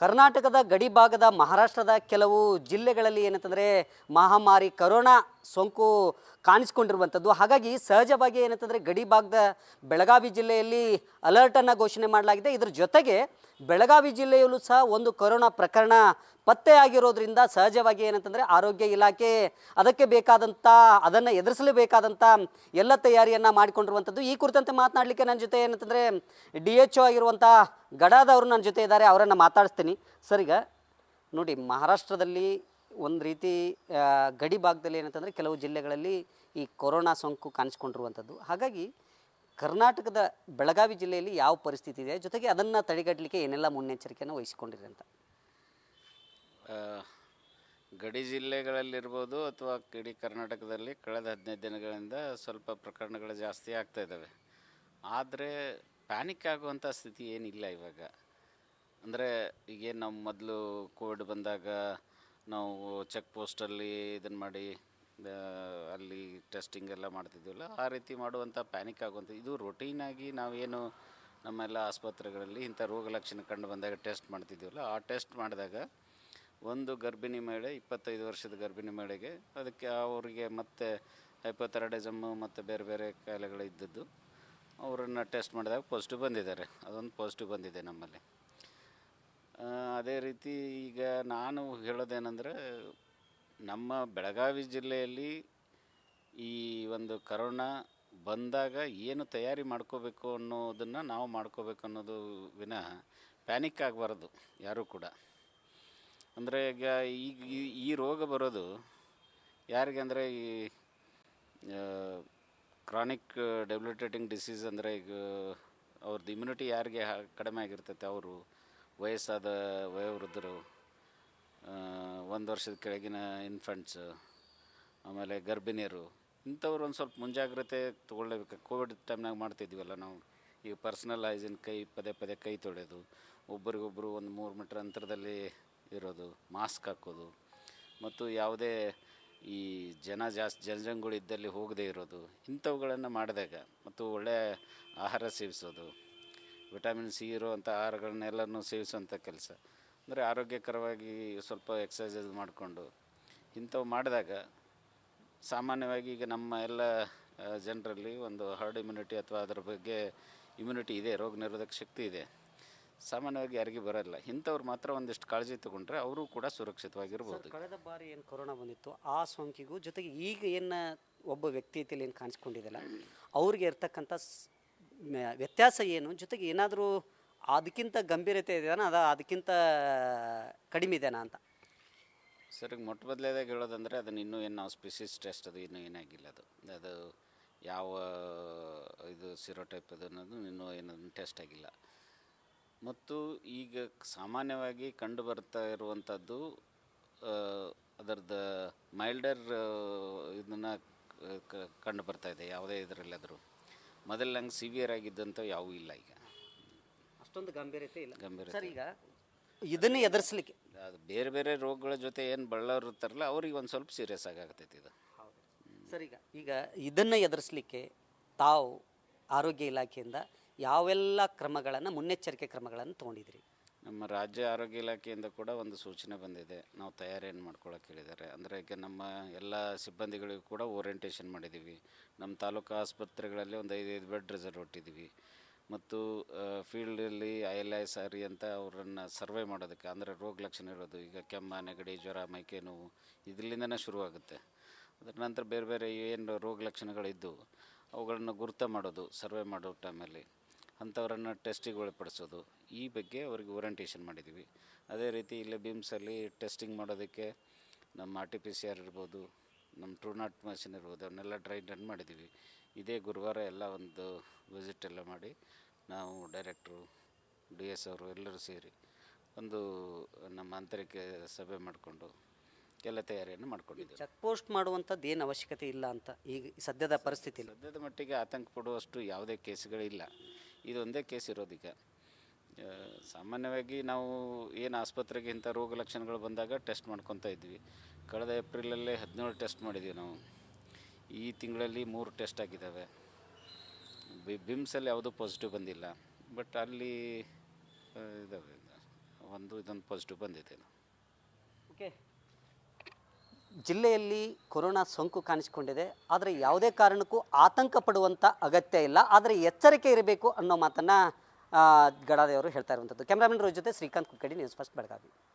ಕರ್ನಾಟಕದ ಗಡಿ ಭಾಗದ ಮಹಾರಾಷ್ಟ್ರದ ಕೆಲವು ಜಿಲ್ಲೆಗಳಲ್ಲಿ ಏನಂತಂದರೆ ಮಹಾಮಾರಿ ಕರೋನಾ ಸೋಂಕು ಕಾಣಿಸ್ಕೊಂಡಿರುವಂಥದ್ದು. ಹಾಗಾಗಿ ಸಹಜವಾಗಿ ಏನಂತಂದರೆ ಗಡಿ ಭಾಗದ ಬೆಳಗಾವಿ ಜಿಲ್ಲೆಯಲ್ಲಿ ಅಲರ್ಟನ್ನು ಘೋಷಣೆ ಮಾಡಲಾಗಿದೆ. ಇದರ ಜೊತೆಗೆ ಬೆಳಗಾವಿ ಜಿಲ್ಲೆಯಲ್ಲೂ ಸಹ ಒಂದು ಕೊರೋನಾ ಪ್ರಕರಣ ಪತ್ತೆಯಾಗಿರೋದ್ರಿಂದ ಸಹಜವಾಗಿ ಏನಂತಂದರೆ ಆರೋಗ್ಯ ಇಲಾಖೆ ಅದಕ್ಕೆ ಬೇಕಾದಂಥ ಅದನ್ನು ಎದುರಿಸಲೇಬೇಕಾದಂಥ ಎಲ್ಲ ತಯಾರಿಯನ್ನು ಮಾಡಿಕೊಂಡಿರುವಂಥದ್ದು. ಈ ಕುರಿತಂತೆ ಮಾತನಾಡಲಿಕ್ಕೆ ನನ್ನ ಜೊತೆ ಏನಂತಂದರೆ ಡಿ ಎಚ್ ಒ ಆಗಿರುವಂಥ ಗಡಾದವರು ನನ್ನ ಜೊತೆ ಇದ್ದಾರೆ. ಅವರನ್ನು ಮಾತಾಡಿಸ್ತೀನಿ. ಸರ್ ಈಗ ನೋಡಿ, ಮಹಾರಾಷ್ಟ್ರದಲ್ಲಿ ಒಂದು ರೀತಿ ಗಡಿ ಭಾಗದಲ್ಲಿ ಏನಂತಂದರೆ ಕೆಲವು ಜಿಲ್ಲೆಗಳಲ್ಲಿ ಈ ಕೊರೋನಾ ಸೋಂಕು ಕಾಣಿಸ್ಕೊಂಡಿರುವಂಥದ್ದು. ಹಾಗಾಗಿ ಕರ್ನಾಟಕದ ಬೆಳಗಾವಿ ಜಿಲ್ಲೆಯಲ್ಲಿ ಯಾವ ಪರಿಸ್ಥಿತಿ ಇದೆ? ಜೊತೆಗೆ ಅದನ್ನು ತಡೆಗಟ್ಟಲಿಕ್ಕೆ ಏನೆಲ್ಲ ಮುನ್ನೆಚ್ಚರಿಕೆಯನ್ನು ವಹಿಸಿಕೊಂಡಿರಿ ಅಂತ. ಗಡಿ ಜಿಲ್ಲೆಗಳಲ್ಲಿರ್ಬೋದು ಅಥವಾ ಇಡೀ ಕರ್ನಾಟಕದಲ್ಲಿ ಕಳೆದ ಹದಿನೈದು ದಿನಗಳಿಂದ ಸ್ವಲ್ಪ ಪ್ರಕರಣಗಳು ಜಾಸ್ತಿ ಆಗ್ತಾ ಇದ್ದಾವೆ. ಆದರೆ ಪ್ಯಾನಿಕ್ ಆಗುವಂಥ ಸ್ಥಿತಿ ಏನಿಲ್ಲ ಇವಾಗ. ಅಂದರೆ ಈಗೇನು ನಾವು ಮೊದಲು ಕೋವಿಡ್ ಬಂದಾಗ ನಾವು ಚೆಕ್ ಪೋಸ್ಟಲ್ಲಿ ಇದನ್ನು ಮಾಡಿ ಅಲ್ಲಿ ಟೆಸ್ಟಿಂಗ್ ಎಲ್ಲ ಮಾಡ್ತಿದ್ವಲ್ಲ, ಆ ರೀತಿ ಮಾಡುವಂಥ ಪ್ಯಾನಿಕ್ ಆಗುವಂಥ ಇದು ರೊಟೀನಾಗಿ ನಾವೇನು ನಮ್ಮೆಲ್ಲ ಆಸ್ಪತ್ರೆಗಳಲ್ಲಿ ಇಂಥ ರೋಗ ಲಕ್ಷಣ ಕಂಡು ಬಂದಾಗ ಟೆಸ್ಟ್ ಮಾಡ್ತಿದ್ದೀವಲ್ಲ ಆ ಟೆಸ್ಟ್ ಮಾಡಿದಾಗ ಒಂದು ಗರ್ಭಿಣಿ ಮಹಿಳೆ, ಇಪ್ಪತ್ತೈದು ವರ್ಷದ ಗರ್ಭಿಣಿ ಮಹಿಳೆಗೆ, ಅದಕ್ಕೆ ಅವರಿಗೆ ಮತ್ತೆ ಹೈಪೋಥೈರಾಯ್ಡಿಸಮ್ಮು ಮತ್ತು ಬೇರೆ ಬೇರೆ ಕಾಯಿಲೆಗಳು ಇದ್ದದ್ದು, ಅವರನ್ನು ಟೆಸ್ಟ್ ಮಾಡಿದಾಗ ಪಾಸಿಟಿವ್ ಬಂದಿದ್ದಾರೆ, ಅದೊಂದು ಪಾಸಿಟಿವ್ ಬಂದಿದೆ ನಮ್ಮಲ್ಲಿ. ಅದೇ ರೀತಿ ಈಗ ನಾನು ಹೇಳೋದೇನೆಂದರೆ, ನಮ್ಮ ಬೆಳಗಾವಿ ಜಿಲ್ಲೆಯಲ್ಲಿ ಈ ಒಂದು ಕರೋನಾ ಬಂದಾಗ ಏನು ತಯಾರಿ ಮಾಡ್ಕೋಬೇಕು ಅನ್ನೋದನ್ನು ನಾವು ಮಾಡ್ಕೋಬೇಕು ಅನ್ನೋದು ವಿನಃ ಪ್ಯಾನಿಕ್ ಆಗಬಾರ್ದು ಯಾರೂ ಕೂಡ. ಅಂದರೆ ಈಗ ಈಗ ಈ- ರೋಗ ಬರೋದು ಯಾರಿಗೆ ಅಂದರೆ ಈ ಕ್ರಾನಿಕ್ ಡೆಬಿಲಿಟೇಟಿಂಗ್ ಡಿಸೀಸ್ ಅಂದರೆ ಈಗ ಅವ್ರದ್ದು ಇಮ್ಯುನಿಟಿ ಯಾರಿಗೆ ಕಡಿಮೆ ಆಗಿರ್ತೈತೆ ಅವರು. ವಯಸ್ಸಾದ ವಯೋವೃದ್ಧರು ಒಂದು ವರ್ಷದ ಕೆಳಗಿನ ಇನ್ಫೆಂಟ್ಸು ಆಮೇಲೆ ಗರ್ಭಿಣಿಯರು, ಇಂಥವ್ರು ಒಂದು ಸ್ವಲ್ಪ ಮುಂಜಾಗ್ರತೆ ತೊಗೊಳ್ಳೇಬೇಕು ಕೋವಿಡ್ ಟೈಮ್ನಾಗ ಮಾಡ್ತಿದ್ವಲ್ಲ ನಾವು. ಈ ಪರ್ಸ್ನಲ್ ಹೈಜಿನ್ ಕೈ ಪದೇ ಪದೇ ಕೈ ತೊಳೆಯೋದು ಒಬ್ಬರಿಗೊಬ್ಬರು ಒಂದು ಮೂರು ಮೀಟ್ರ್ ಅಂತರದಲ್ಲಿ ಇರೋದು ಮಾಸ್ಕ್ ಹಾಕೋದು, ಮತ್ತು ಯಾವುದೇ ಈ ಜನ ಜಾಸ್ತಿ ಜನಜಂಗುಳಿ ಇದ್ದಲ್ಲಿ ಹೋಗದೇ ಇರೋದು, ಇಂಥವುಗಳನ್ನು ಮಾಡಿದಾಗ, ಮತ್ತು ಒಳ್ಳೆಯ ಆಹಾರ ಸೇವಿಸೋದು ವಿಟಮಿನ್ ಸಿ ಇರುವಂಥ ಆಹಾರಗಳನ್ನೆಲ್ಲನೂ ಸೇವಿಸುವಂಥ ಕೆಲಸ. ಅಂದರೆ ಆರೋಗ್ಯಕರವಾಗಿ ಸ್ವಲ್ಪ ಎಕ್ಸಸೈಸ್ ಮಾಡಿಕೊಂಡು ಇಂಥವು ಮಾಡಿದಾಗ ಸಾಮಾನ್ಯವಾಗಿ ಈಗ ನಮ್ಮ ಎಲ್ಲ ಜನರಲ್ಲಿ ಒಂದು ಹರ್ಡ್ ಇಮ್ಯುನಿಟಿ ಅಥವಾ ಅದರ ಬಗ್ಗೆ ಇಮ್ಯುನಿಟಿ ಇದೆ, ರೋಗ ನಿರೋಧಕ ಶಕ್ತಿ ಇದೆ. ಸಾಮಾನ್ಯವಾಗಿ ಯಾರಿಗೂ ಬರೋಲ್ಲ. ಇಂಥವ್ರು ಮಾತ್ರ ಒಂದಿಷ್ಟು ಕಾಳಜಿ ತಗೊಂಡ್ರೆ ಅವರು ಕೂಡ ಸುರಕ್ಷಿತವಾಗಿರ್ಬೋದು. ಕಳೆದ ಬಾರಿ ಏನು ಕೊರೋನಾ ಬಂದಿತ್ತು, ಆ ಸೋಂಕಿಗೂ ಜೊತೆಗೆ ಈಗ ಏನು ಒಬ್ಬ ವ್ಯಕ್ತಿಯಲ್ಲಿ ಏನು ಕಾಣಿಸ್ಕೊಂಡಿದ್ದಲ್ಲ ಅವ್ರಿಗೆ ಇರ್ತಕ್ಕಂಥ ವ್ಯತ್ಯಾಸ ಏನು? ಜೊತೆಗೆ ಏನಾದರೂ ಅದಕ್ಕಿಂತ ಗಂಭೀರತೆ ಇದೆಯಾ? ಅದ ಅದಕ್ಕಿಂತ ಕಡಿಮೆ ಇದೆಯಾ ಅಂತ? ಸರ್ ಮೊಟ್ಟ ಮೊದಲೇದಾಗಿ ಹೇಳೋದಂದರೆ ಅದನ್ನು ಇನ್ನೂ ಏನು ನಾವು ಸ್ಪೆಸಿಸ್ ಟೆಸ್ಟ್ ಅದು ಇನ್ನೂ ಏನಾಗಿಲ್ಲ ಅದು. ಅದು ಯಾವ ಇದು ಸಿರೋ ಟೈಪ್ ಅದು ಅನ್ನೋದು ಇನ್ನೂ ಏನದು ಟೆಸ್ಟ್ ಆಗಿಲ್ಲ. ಮತ್ತು ಈಗ ಸಾಮಾನ್ಯವಾಗಿ ಕಂಡು ಬರ್ತಾ ಇರುವಂಥದ್ದು ಅದರದ್ದು ಮೈಲ್ಡರ್ ಇದನ್ನು ಕಂಡು ಬರ್ತಾ ಇದೆ, ಯಾವುದೇ ಇದರಲ್ಲಾದರೂ. ಮೊದಲಂಗೆ ಸಿವಿಯರ್ ಆಗಿದ್ದಂಥ ಯಾವೂ ಇಲ್ಲ ಈಗ. ಅಷ್ಟೊಂದು ಗಂಭೀರತೆ ಇಲ್ಲ. ಗಂಭೀರತೆ ಸರ್ ಈಗ ಇದನ್ನೇ ಎದುರಿಸಲಿಕ್ಕೆ? ಅದು ಬೇರೆ ಬೇರೆ ರೋಗಗಳ ಜೊತೆ ಏನು ಬಳ್ಳವ್ರು ಇರ್ತಾರಲ್ಲ ಅವ್ರಿಗೆ ಒಂದು ಸ್ವಲ್ಪ ಸೀರಿಯಸ್ ಆಗಾಗ್ತೈತಿ ಇದು. ಸರ್ ಈಗ ಈಗ ಇದನ್ನು ಎದುರಿಸಲಿಕ್ಕೆ ತಾವು ಆರೋಗ್ಯ ಇಲಾಖೆಯಿಂದ ಯಾವೆಲ್ಲ ಕ್ರಮಗಳನ್ನು ಮುನ್ನೆಚ್ಚರಿಕೆ ಕ್ರಮಗಳನ್ನು ತೊಗೊಂಡಿದ್ರಿ ನಮ್ಮ ರಾಜ್ಯ ಆರೋಗ್ಯ ಇಲಾಖೆಯಿಂದ ಕೂಡ ಒಂದು ಸೂಚನೆ ಬಂದಿದೆ. ನಾವು ತಯಾರಿಯನ್ನು ಮಾಡ್ಕೊಳಕ್ಕೆ ಹೇಳಿದ್ದಾರೆ. ಅಂದರೆ ಈಗ ನಮ್ಮ ಎಲ್ಲ ಸಿಬ್ಬಂದಿಗಳಿಗೂ ಕೂಡ ಓರಿಯೆಂಟೇಷನ್ ಮಾಡಿದ್ದೀವಿ ನಮ್ಮ ತಾಲೂಕು ಆಸ್ಪತ್ರೆಗಳಲ್ಲಿ ಒಂದು ಐದೈದು ಬೆಡ್ ರಿಸರ್ವ್ ಹೊಟ್ಟಿದ್ದೀವಿ ಮತ್ತು ಫೀಲ್ಡಲ್ಲಿ ಐ ಎಲ್ ಐ ಸಾರಿ ಅಂತ ಅವರನ್ನು ಸರ್ವೆ ಮಾಡೋದಕ್ಕೆ, ಅಂದರೆ ರೋಗ ಲಕ್ಷಣ ಇರೋದು, ಈಗ ಕೆಮ್ಮ, ನೆಗಡಿ, ಜ್ವರ, ಮೈಕೆ ನೋವು ಇದರಿಂದನೇ ಶುರುವಾಗುತ್ತೆ. ಅದರ ನಂತರ ಬೇರೆ ಬೇರೆ ಏನು ರೋಗ ಲಕ್ಷಣಗಳಿದ್ದು ಅವುಗಳನ್ನು ಗುರುತ ಮಾಡೋದು ಸರ್ವೆ ಮಾಡೋ ಟೈಮಲ್ಲಿ ಅಂಥವರನ್ನು ಟೆಸ್ಟಿಗೆ ಒಳಪಡಿಸೋದು ಈ ಬಗ್ಗೆ ಅವರಿಗೆ ಓರಿಯೆಂಟೇಷನ್ ಮಾಡಿದ್ದೀವಿ. ಅದೇ ರೀತಿ ಇಲ್ಲಿ ಬಿಮ್ಸಲ್ಲಿ ಟೆಸ್ಟಿಂಗ್ ಮಾಡೋದಕ್ಕೆ ನಮ್ಮ R T P C R ಇರ್ಬೋದು ನಮ್ಮ ಟ್ರೂನಾಟ್ ಮಷಿನ್ ಇರ್ಬೋದು ಅವನ್ನೆಲ್ಲ ಡ್ರೈ ರನ್ ಮಾಡಿದ್ದೀವಿ. ಇದೇ ಗುರುವಾರ ಎಲ್ಲ ಒಂದು ವಿಸಿಟ್ ಎಲ್ಲ ಮಾಡಿ ನಾವು ಡೈರೆಕ್ಟ್ರು ಡಿ ಎಸ್ ಅವರು ಎಲ್ಲರೂ ಸೇರಿ ಒಂದು ನಮ್ಮ ಆಂತರಿಕ ಸಭೆ ಮಾಡಿಕೊಂಡು ಎಲ್ಲ ತಯಾರಿಯನ್ನು ಮಾಡ್ಕೊಂಡಿದ್ದೀವಿ. ಚೆಕ್ ಪೋಸ್ಟ್ ಮಾಡುವಂಥದ್ದು ಏನು ಅವಶ್ಯಕತೆ ಇಲ್ಲ ಅಂತ ಈಗ ಸದ್ಯದ ಪರಿಸ್ಥಿತಿ ಸದ್ಯದ ಮಟ್ಟಿಗೆ ಆತಂಕ ಪಡುವಷ್ಟು ಯಾವುದೇ ಕೇಸ್ಗಳಿಲ್ಲ ಇದೊಂದೇ ಕೇಸ್ ಇರೋದೀಗ. ಸಾಮಾನ್ಯವಾಗಿ ನಾವು ಏನು ಆಸ್ಪತ್ರೆಗೆ ಇಂಥ ರೋಗ ಲಕ್ಷಣಗಳು ಬಂದಾಗ ಟೆಸ್ಟ್ ಮಾಡ್ಕೊತಾ ಇದ್ವಿ. ಕಳೆದ ಏಪ್ರಿಲಲ್ಲೇ ಹದಿನೇಳು ಟೆಸ್ಟ್ ಮಾಡಿದ್ದೀವಿ ನಾವು. ಈ ತಿಂಗಳಲ್ಲಿ ಮೂರು ಟೆಸ್ಟ್ ಆಗಿದ್ದಾವೆ. ಬಿ, ಬಿಮ್ಸಲ್ಲಿ ಯಾವುದೂ ಪಾಸಿಟಿವ್ ಬಂದಿಲ್ಲ. ಬಟ್ ಅಲ್ಲಿ ಇದಾವೆ. ಒಂದು ಇದೊಂದು ಪಾಸಿಟಿವ್ ಬಂದಿದೆ ಓಕೆ. ಜಿಲ್ಲೆಯಲ್ಲಿ ಕೊರೋನಾ ಸೋಂಕು ಕಾಣಿಸಿಕೊಂಡಿದೆ. ಆದರೆ ಯಾವುದೇ ಕಾರಣಕ್ಕೂ ಆತಂಕ ಪಡುವಂಥ ಅಗತ್ಯ ಇಲ್ಲ. ಆದರೆ ಎಚ್ಚರಿಕೆ ಇರಬೇಕು ಅನ್ನೋ ಮಾತನ್ನು ಗಡಾದೆಯವರು ಹೇಳ್ತಾ ಇರುವಂಥದ್ದು. ಕ್ಯಾಮ್ರಾಮನ್ ಜೊತೆ ಶ್ರೀಕಾಂತ್ ಕುಕ್ಕಡಿ ನ್ಯೂಸ್ ಫಸ್ಟ್ ಬೆಳಗಾವಿ.